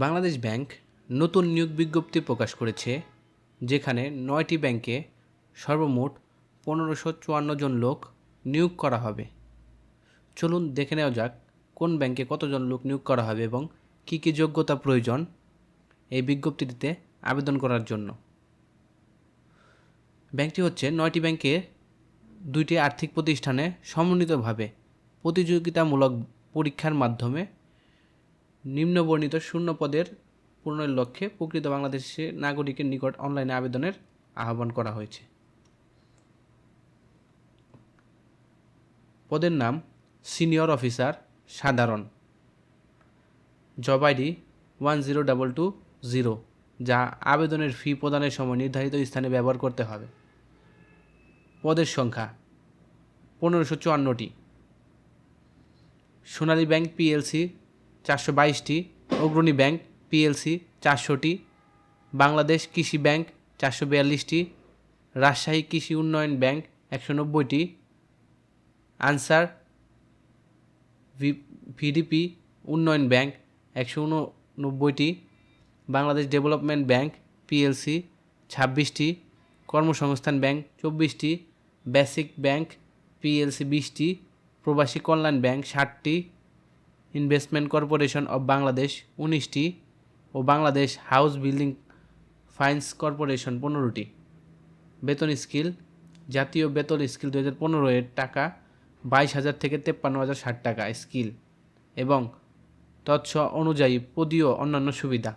Bangladesh bank নতুন নিয়োগ বিজ্ঞপ্তি প্রকাশ করেছে, যেখানে নয়টি ব্যাংকে সর্বমোট পনেরোশো চুয়ান্ন জন লোক নিয়োগ করা হবে। চলুন দেখে নেওয়া যাক কোন ব্যাংকে কতজন লোক নিয়োগ করা হবে এবং কী কী যোগ্যতা প্রয়োজন এই বিজ্ঞপ্তিটিতে আবেদন করার জন্য। ব্যাংকটি হচ্ছে নয়টি ব্যাংকে দুইটি আর্থিক প্রতিষ্ঠানে সমন্বিতভাবে প্রতিযোগিতামূলক পরীক্ষার মাধ্যমে নিম্নবর্ণিত শূন্য পদের পূরণের লক্ষ্যে প্রকৃত বাংলাদেশের নাগরিকের নিকট অনলাইনে আবেদনের আহ্বান করা হয়েছে। পদের নাম সিনিয়র অফিসার সাধারণ। Job ID one zero double two zero, যা আবেদনের ফি প্রদানের সময় নির্ধারিত স্থানে ব্যবহার করতে হবে। পদের সংখ্যা পনেরোশো চুয়ান্নটি। সোনালী ব্যাংক পিএলসি চারশো বাইশটি অগ্রণী ব্যাংক, পিএলসি চারশোটি, বাংলাদেশ কৃষি ব্যাংক চারশো বিয়াল্লিশটি, রাজশাহী কৃষি উন্নয়ন ব্যাংক একশো নব্বইটি, আনসার ভিডিপি উন্নয়ন ব্যাংক একশো উননব্বইটি, বাংলাদেশ ডেভেলপমেন্ট ব্যাংক পিএলসি ছাব্বিশটি, কর্মসংস্থান ব্যাংক চব্বিশটি, বেসিক ব্যাংক পিএলসি বিশটি, প্রবাসী কল্যাণ ব্যাংক ষাটটি ইনভেস্টমেন্ট কর্পোরেশন অব বাংলাদেশ উনিশটি, ও Bangladesh house building finance corporation পনেরোটি। বেতন স্কিল, জাতীয় বেতন স্কিল দু হাজার পনেরো এর টাকা, বাইশ হাজার থেকে তেপ্পান্ন হাজার ষাট টাকা স্কিল এবং তৎস অনুযায়ী পদীয় অন্যান্য সুবিধা।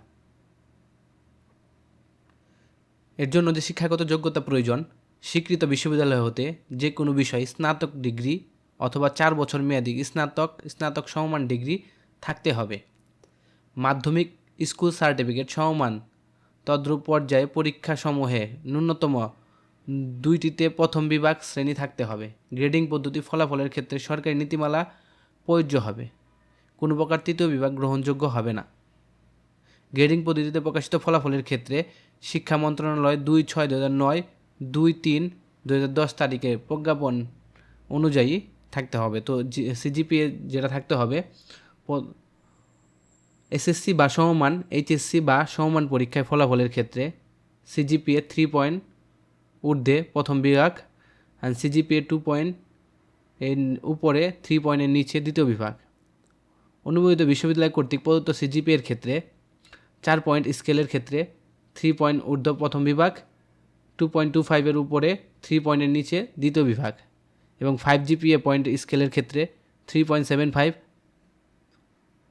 এর জন্য যে শিক্ষাগত যোগ্যতা প্রয়োজন, স্বীকৃত বিশ্ববিদ্যালয় হতে যে কোনো বিষয়ে স্নাতক ডিগ্রি অথবা চার বছর মেয়াদি স্নাতক স্নাতক সমমান ডিগ্রি থাকতে হবে। মাধ্যমিক স্কুল সার্টিফিকেট সমমান। তদ্রূপ পর্যায়ে পরীক্ষাসমূহে ন্যূনতম দুইটিতে প্রথম বিভাগ শ্রেণি থাকতে হবে। গ্রেডিং পদ্ধতি ফলাফলের ক্ষেত্রে সরকারি নীতিমালা প্রযোজ্য হবে। কোনো প্রকার তৃতীয় বিভাগ গ্রহণযোগ্য হবে না। গ্রেডিং পদ্ধতিতে প্রকাশিত ফলাফলের ক্ষেত্রে শিক্ষা মন্ত্রণালয় দুই ছয় দু হাজার নয় দুই তিন দু হাজার দশ তারিখে প্রজ্ঞাপন অনুযায়ী থাকতে হবে। তো সিজিপিএ যেটা থাকতে হবে এসএসসি বা সমমান এইচএসসি বা সমমান পরীক্ষায় ফলাফলের ক্ষেত্রে সিজিপিএ থ্রি পয়েন্ট ঊর্ধ্বে প্রথম বিভাগ অ্যান্ড সিজিপিএ টু পয়েন্ট এর উপরে থ্রি পয়েন্টের নিচে দ্বিতীয় বিভাগ। অনুমোদিত বিশ্ববিদ্যালয় কর্তৃক প্রদত্ত সিজিপি এর ক্ষেত্রে চার পয়েন্ট স্কেলের ক্ষেত্রে থ্রি পয়েন্ট ঊর্ধ্ব প্রথম বিভাগ টু পয়েন্ট টু ফাইভের উপরে থ্রি পয়েন্টের নিচে দ্বিতীয় বিভাগ। এবং ফাইভ জিপিএ পয়েন্ট স্কেলের ক্ষেত্রে থ্রি পয়েন্ট সেভেন ফাইভ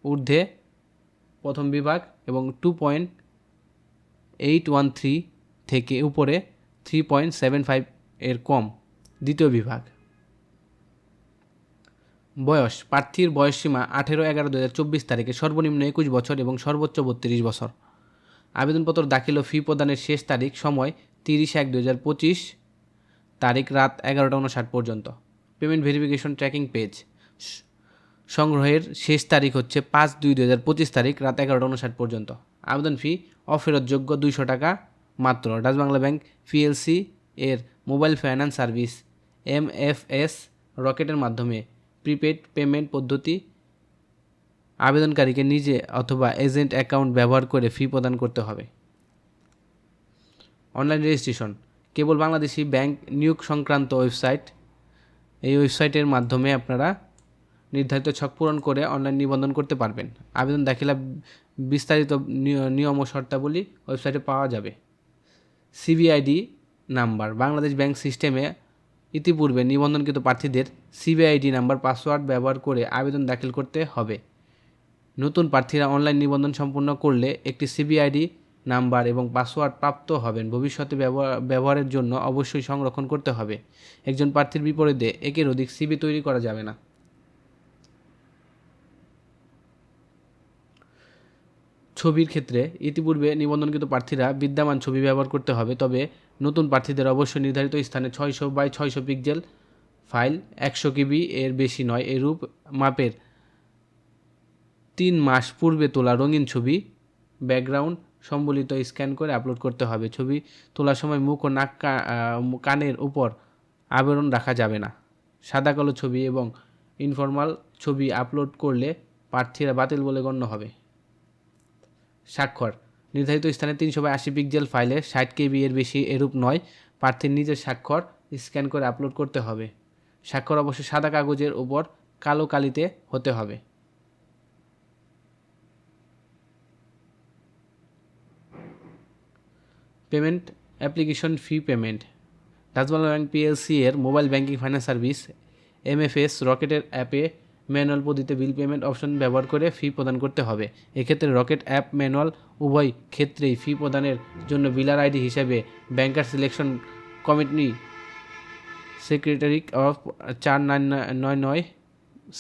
ঊর্ধ্বে প্রথম বিভাগ এবং two point eight one three থেকে উপরে থ্রি পয়েন্ট সেভেন ফাইভ এর কম দ্বিতীয় বিভাগ। বয়স, প্রার্থীর বয়সসীমা আঠেরো এগারো দু তারিখে সর্বনিম্ন একুশ বছর এবং সর্বোচ্চ বত্রিশ বছর। আবেদনপত্র দাখিল ও ফি প্রদানের শেষ তারিখ সময় তিরিশ এক দু হাজার পঁচিশ তারিখ রাত এগারোটা উনষাট পর্যন্ত। পেমেন্ট ভেরিফিকেশন ট্র্যাকিং পেজ সংগ্রহের শেষ তারিখ হচ্ছে পাঁচ দুই দু হাজার পঁচিশ তারিখ রাত এগারোটা উনষাট পর্যন্ত। আবেদন ফি অফেরতযোগ্য দুইশো টাকা মাত্র। ডাচবাংলা ব্যাংক পিএলসি এর mobile finance service M F S রকেটের মাধ্যমে প্রিপেড পেমেন্ট পদ্ধতি আবেদনকারীকে নিজে অথবা এজেন্ট অ্যাকাউন্ট ব্যবহার করে ফি প্রদান করতে হবে। অনলাইন রেজিস্ট্রেশন কেবল বাংলাদেশি ব্যাংক নিয়োগ সংক্রান্ত ওয়েবসাইট। এই ওয়েবসাইটের মাধ্যমে আপনারা নির্ধারিত ছক পূরণ করে অনলাইন নিবন্ধন করতে পারবেন। আবেদন দাখিলা বিস্তারিত নিয়ম ও শর্তাবলী ওয়েবসাইটে পাওয়া যাবে। সিবিআইডি নাম্বার, বাংলাদেশ ব্যাংক সিস্টেমে ইতিপূর্বে নিবন্ধনকৃত প্রার্থীদের সিবিআইডি নাম্বার, পাসওয়ার্ড ব্যবহার করে আবেদন দাখিল করতে হবে। নতুন প্রার্থীরা অনলাইন নিবন্ধন সম্পূর্ণ করলে একটি সিবিআইডি নাম্বার এবং পাসওয়ার্ড প্রাপ্ত হবেন। ভবিষ্যতে ব্যবহারের জন্য অবশ্যই সংরক্ষণ করতে হবে। একজন প্রার্থীর বিপরীতে একের অধিক সিবি তৈরি করা যাবে না। ছবির ক্ষেত্রে ইতিপূর্বে নিবন্ধনকৃত প্রার্থীরা বিদ্যমান ছবি ব্যবহার করতে হবে, তবে নতুন প্রার্থীদের অবশ্যই নির্ধারিত স্থানে ছয়শো বাই ছয়শো পিক্সেল ফাইল একশো কেবি এর বেশি নয়, এরূপ মাপের তিন মাস পূর্বে তোলা রঙিন ছবি, ব্যাকগ্রাউন্ড সম্বলিত স্ক্যান করে আপলোড করতে হবে। ছবি তোলার সময় মুখ ও নাক কানের উপর আবরণ রাখা যাবে না। সাদা কালো ছবি এবং ইনফরমাল ছবি আপলোড করলে প্রার্থীরা বাতিল বলে গণ্য হবে। স্বাক্ষর। নির্ধারিত স্থানে তিনশো বাই আশি পিক্সেল ফাইলে ষাট কেবি এর বেশি এরূপ নয়। প্রার্থীর নিজের স্বাক্ষর স্ক্যান করে আপলোড করতে হবে। স্বাক্ষর অবশ্যই সাদা কাগজের উপর কালো কালিতে হতে হবে। Payment application fee payment. Dutch Bangla bank PLC এর mobile banking finance service MFS রকেটের অ্যাপে ম্যানুয়াল পদ্ধতিতে বিল পেমেন্ট অপশন ব্যবহার করে ফি প্রদান করতে হবে। এক্ষেত্রে রকেট অ্যাপ ম্যানুয়াল উভয় ক্ষেত্রেই ফি প্রদানের জন্য বিলার আইডি হিসেবে banker selection committee secretary of চার নয় নয় নয়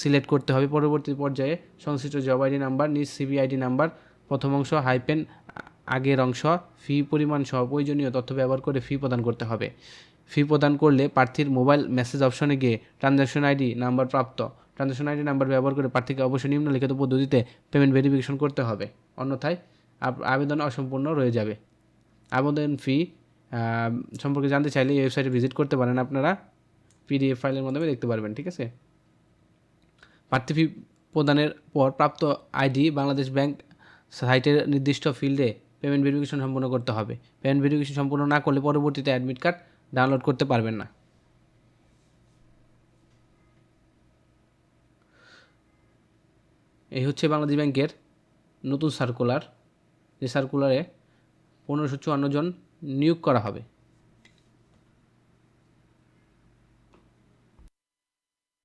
সিলেক্ট করতে হবে। পরবর্তী পর্যায়ে সংশ্লিষ্ট জব আইডি নাম্বার, নিজ সিবি আইডি নাম্বার, প্রথম অংশ, হাইপেন আগের অংশ ফি পরিমাণ সহ প্রয়োজনীয় তথ্য ব্যবহার করে ফি প্রদান করতে হবে। ফি প্রদান করলে প্রার্থীর মোবাইল মেসেজ অপশনে গিয়ে ট্রানজ্যাকশন আইডি নাম্বার প্রাপ্ত। ট্রানজ্যাকশন আইডি নাম্বার ব্যবহার করে প্রার্থীকে অবশ্যই নিম্নলিখিত পদ্ধতিতে পেমেন্ট ভেরিফিকেশন করতে হবে। অন্যথায় আবেদন অসম্পূর্ণ রয়ে যাবে। আবেদন ফি সম্পর্কে জানতে চাইলে এই ওয়েবসাইটে ভিজিট করতে পারেন আপনারা। পিডিএফ ফাইলের মাধ্যমে দেখতে পারবেন, ঠিক আছে? প্রার্থী ফি প্রদানের পর প্রাপ্ত আইডি বাংলাদেশ ব্যাংক সাইটের নির্দিষ্ট ফিল্ডে পেমেন্ট ভেরিফিকেশন সম্পূর্ণ করতে হবে। পেমেন্ট ভেরিফিকেশন সম্পূর্ণ না করলে পরবর্তীতে অ্যাডমিট কার্ড ডাউনলোড করতে পারবেন না। এই হচ্ছে বাংলাদেশ ব্যাংকের নতুন সার্কুলার যে সার্কুলারে পনেরোশো চুয়ান্ন জন নিয়োগ করা হবে।